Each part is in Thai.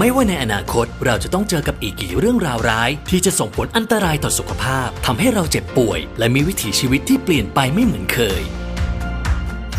ไม่ว่าในอนาคตเราจะต้องเจอกับอีกกี่เรื่องราวร้าย ที่จะส่งผลอันตรายต่อสุขภาพทำให้เราเจ็บป่วย และมีวิถีชีวิตที่เปลี่ยนไปไม่เหมือนเคย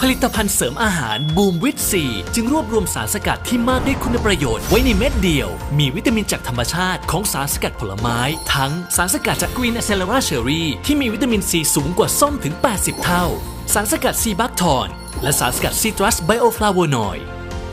ผลิตภัณฑ์เสริมอาหารบูมวิตซีจึงรวบรวมสารสกัดที่มากด้วยคุณประโยชน์ไว้ในเม็ดเดียว มีวิตามินจากธรรมชาติของสารสกัดผลไม้ ทั้งสารสกัดจากกรีน a เซล r a เชอรี่ที่มีวิตามินซีสูงกว่าส้มถึง 80 เท่า สารสกัดซีบัคทอนและสารสกัดซีตรัสไบโอฟลาโวนอยด์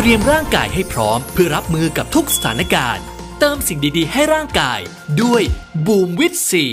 เตรียมร่างกายให้พร้อม เพื่อรับมือกับทุกสถานการณ์ เติมสิ่งดีๆ ให้ร่างกายด้วยบูมวิตซี